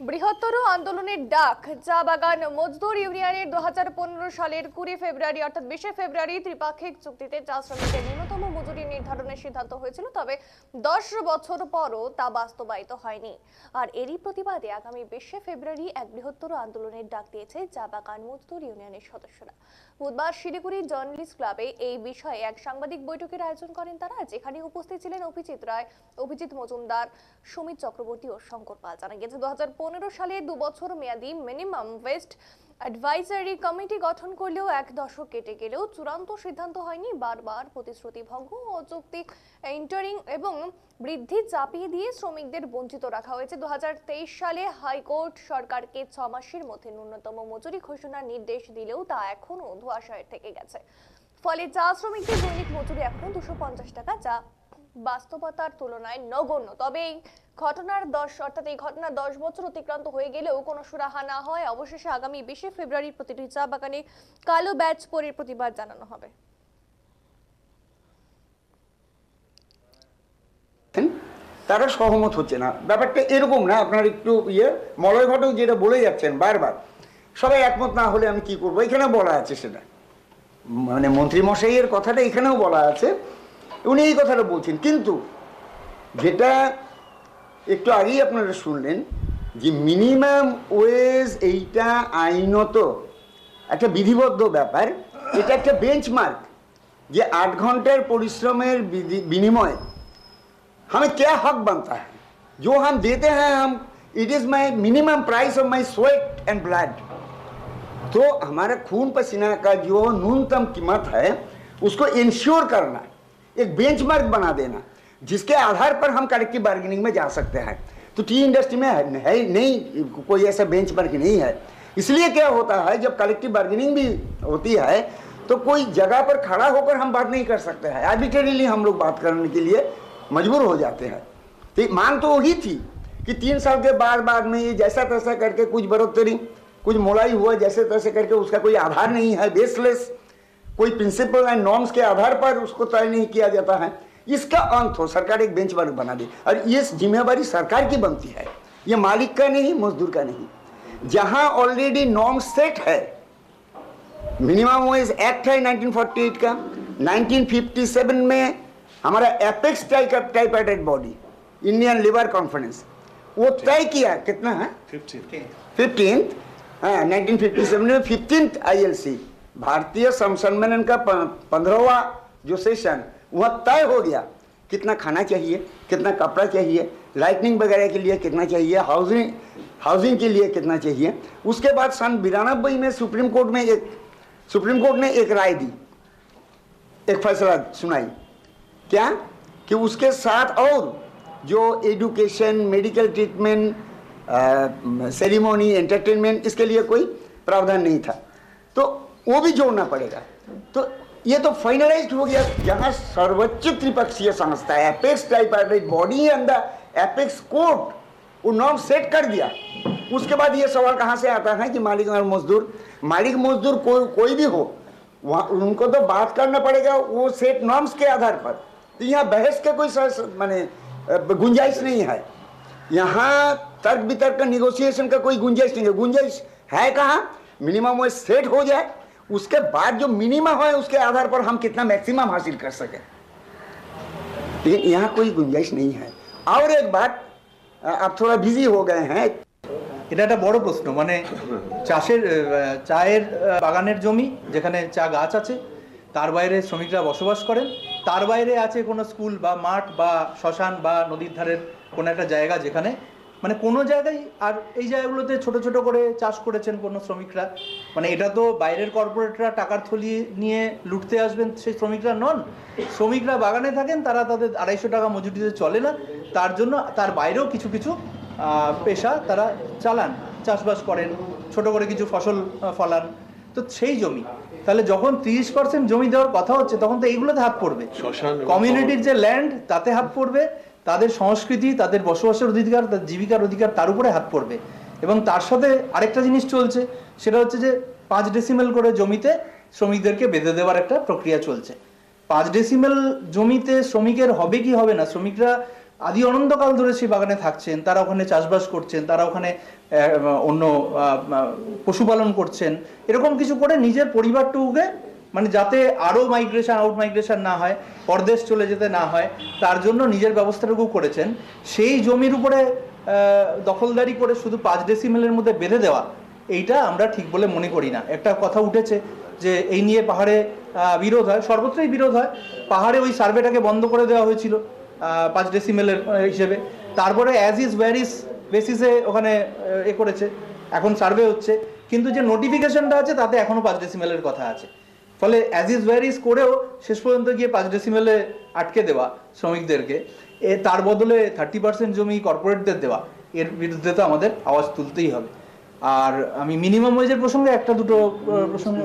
বৃহত্তর আন্দোলনের ডাক, চা বাগান, মজদুর ইউনিয়নের দু হাজার পনেরো সালের কুড়ি ফেব্রুয়ারি অর্থাৎ বিশে ফেব্রুয়ারি ত্রিপাক্ষিক চুক্তিতে চা শ্রমিকের ন্যূনতম মজুরি নির্ধারণের সিদ্ধান্ত হয়েছিল, তবে দশ বছর পরও তা বাস্তবায়িত হয়নি। আর এরই প্রতিবাদে আগামী বিশে ফেব্রুয়ারি এক বৃহত্তর আন্দোলনের ডাক দিয়েছে চা বাগান, মজদুর ইউনিয়নের সদস্যরা। বুধবার শিলিগুড়ি জার্নালিস্ট ক্লাবে এই বিষয়ে এক সাংবাদিক বৈঠকের আয়োজন করেন তারা, যেখানে উপস্থিত ছিলেন অভিজিৎ রায়, অভিজিৎ মজুমদার, সুমিত চক্রবর্তী ও শঙ্কর পাল। জানা গেছে দু সালে দু বছর মেয়াদী মিনিমাম ওয়েস্ট অ্যাডভাইজারি কমিটি গঠন করলেও এক দশক কেটে গেলেও চূড়ান্ত সিদ্ধান্ত হয়নি। বারবার প্রতিশ্রুতি ভঙ্গ ও যৌক্তিক ইন্টারিং এবং বৃদ্ধি চাপিয়ে দিয়ে শ্রমিকদের বঞ্চিত রাখা হয়েছে। দু হাজার তেইশ সালে হাইকোর্ট সরকারকে ছ মাসের মধ্যে ন্যূনতম মজুরি ঘোষণার নির্দেশ দিলেও তা এখনও ধোয়াশায় থেকে গেছে। ফলে চা শ্রমিকদের দৈনিক মজুরি এখন দুশো টাকা যা বাস্তবতার তুলনায় নগণ্য। তবে এই ঘটনার দশ অর্থাৎ এই ঘটনার দশ বছর অতিক্রান্ত হয়ে গেলেও কোনো সুরাহা না হয়। অবশেষে আগামী বিশে ফেব্রুয়ারি প্রতিটি চা বাগানে কালো ব্যাচ পরে প্রতিবাদ জানানো হবে। তারা সহমত হচ্ছে না। ব্যাপারটা এরকম না, আপনার একটু ইয়ে মলয় ঘটক যেটা বলে যাচ্ছেন বারবার, সবাই একমত না হলে আমি কি করব? এখানে বলা আছে সেটা। মানে মন্ত্রী মশাইয়ের কথাটা এখানেও বলা আছে। উনি এই কথাটা বলছেন কিন্তু যেটা একটু আগেই আপনারা শুনলেন যে মিনিমাম ওয়েজ এইটা আইনত একটা বিধিবদ্ধ ব্যাপার এটা একটা বেঞ্চমার্ক যে আট ঘন্টার পরিশ্রমের বিধি- বিনিময়ে हमें क्या हक बनता है जो हम देते हैं हम it is my minimum price of my sweat and blood तो हमारा खून पसीना का जो न्यूनतम कीमत है उसको इंश्योर करना एक बेंचमार्क बना देना जिसके आधार पर हम कलेक्टिव बार्गेनिंग में जा सकते हैं। तो टी इंडस्ट्री में है, नहीं कोई ऐसा बेंचमार्क नहीं है। इसलिए क्या होता है जब कलेक्टिव बार्गेनिंग भी होती है तो कोई जगह पर खड़ा होकर हम बात नहीं कर सकते हैं। आर्बिट्रेरीली हम लोग बात करने के लिए मजबूर हो जाते हैं। तो मांग तो वही थी कि तीन साल के बाद बाद में ये जैसा तैसा करके कुछ बढ़ोतरी कुछ मोलाई हुआ जैसे तैसे करके उसका कोई आधार नहीं है बेसलेस। कोई प्रिंसिपल एंड नॉर्म्स के आधार पर उसको तय नहीं किया जाता है। इसका अंत हो सरकार एक बेंचमार्क बना दे। और ये जिम्मेवारी सरकार की बनती है। ये मालिक का नहीं मजदूर का नहीं। जहाँ ऑलरेडी नॉर्म सेट है मिनिमम वेज एक्ट है 1948 का। 1957 में हमारा apex tripartite body Indian labour conference वो तय किया कितना है? फिफ्टींथ हाँ 1957 में फिफ्टींथ आईएलसी भारतीय श्रम सम्मेलन का पंद्रहवा जो सेशन, वह तय हो गया। कितना खाना चाहिए, कितना कपड़ा चाहिए लाइटनिंग वगैरह के लिए कितना चाहिए हाउसिंग हाउसिंग के लिए कितना चाहिए। उसके बाद सन बिरानबे में सुप्रीम कोर्ट में एक, सुप्रीम कोर्ट ने एक राय दी। एक फैसला सुनाई। क्या? कि उसके साथ और जो education medical treatment ceremony entertainment इसके लिए कोई प्रावधान नहीं था। तो वो भी जोड़ना पड़ेगा। तो ये तो फाइनलाइज हो गया। जहाँ सर्वोच्च त्रिपक्षीय संस्था apex tripartite body and the apex court वो नॉर्म सेट कर दिया। उसके बाद ये सवाल कहाँ से आता है कि मालिक और मजदूर, मालिक मजदूर कोई कोई भी हो, वहाँ उनको तो बात करना पड़ेगा वो सेट नॉर्म्स के आधार पर। तो यहाँ बहस का कोई माने गुंजाइश नहीं है। यहाँ तर्क वितर्क का निगोशिएशन का कोई गुंजाइश नहीं है। गुंजाइश है कहाँ? मिनिमम वो सेट हो जाए। उसके बाद जो मिनिमम है उसके आधार पर हम कितना मैक्सिमम हासिल कर सकें लेकिन यहाँ कोई गुंजाइश नहीं है और एक बात अ, आप थोड़ा बिजी हो गए हैं এটা একটা বড় প্রশ্ন মানে চাষের আহ, চায়ের আহ, বাগানের জমি যেখানে চা গাছ আছে তার বাইরে শ্রমিকরা বসবাস করেন তার বাইরে আছে কোনো স্কুল বা মাঠ বা শ্মশান বা নদীর ধারের কোনো একটা জায়গা যেখানে মানে কোনো জায়গায় আর এই জায়গাগুলোতে ছোট ছোট করে চাষ করেছেন কোনো শ্রমিকরা। মানে এটা তো বাইরের কর্পোরেটরা টাকার থলি নিয়ে লুটতে আসবেন সেই শ্রমিকরা নন। শ্রমিকরা বাগানে থাকেন তারা তাদের আড়াইশো টাকা মজুরিতে চলে না। তার জন্য তার বাইরেও কিছু কিছু আহ, পেশা তারা চালান চাষবাস করেন ছোট করে কিছু ফসল ফলান। তো সেই জমি তাহলে যখন তিরিশ পার্সেন্ট জমি দেওয়ার কথা হচ্ছে তখন তো এইগুলোতে হাত পড়বে। কমিউনিটির যে ল্যান্ড তাতে হাত পড়বে। তাদের সংস্কৃতি, তাদের বসবাসের অধিকার, তাদের জীবিকার অধিকার তার উপরে হাত পড়বে। এবং তার সাথে আরেকটা জিনিস চলছে, সেটা হচ্ছে যে পাঁচ ডেসিমেল করে জমিতে শ্রমিকদেরকে বেঁধে দেওয়ার একটা প্রক্রিয়া চলছে। পাঁচ ডেসিমেল জমিতে শ্রমিকের হবে কি হবে না, শ্রমিকরা আদি অনন্তকাল ধরে সেই বাগানে থাকছেন, তারা ওখানে চাষবাস করছেন, তারা ওখানে অন্য পশুপালন করছেন, এরকম কিছু করে নিজের পরিবারটুকুকে মানে যাতে আরও মাইগ্রেশন আউট মাইগ্রেশন না হয়, পরদেশ চলে যেতে না হয়, তার জন্য নিজের ব্যবস্থাটুকু করেছেন। সেই জমির উপরে দখলদারি করে শুধু পাঁচ ডেসিমেলের মধ্যে বেঁধে দেওয়া, এইটা আমরা ঠিক বলে মনে করি না। একটা কথা উঠেছে যে, এই নিয়ে পাহাড়ে বিরোধ হয়, সর্বত্রই বিরোধ হয়। পাহাড়ে ওই সার্ভেটাকে বন্ধ করে দেওয়া হয়েছিল পাঁচ ডেসিমেলের হিসেবে। তারপরে অ্যাজ ইজ ভ্যারিস বেসিসে ওখানে এ করেছে। এখন সার্ভে হচ্ছে। কিন্তু যে নোটিফিকেশনটা আছে, তাতে এখনও পাঁচ ডেসিমেলের কথা আছে। ফলে অ্যাজ ইজ ভ্যারিজ করেও শেষ পর্যন্ত গিয়ে পাঁচ ডেসিমেলে আটকে দেওয়া শ্রমিকদেরকে। এ তার বদলে থার্টি পার্সেন্ট জমি কর্পোরেটদের দেওয়া এর বিরুদ্ধে তো আমাদের আওয়াজ তুলতেই হবে। আর আমি মিনিমাম ওয়েজের প্রসঙ্গে একটা দুটো প্রসঙ্গে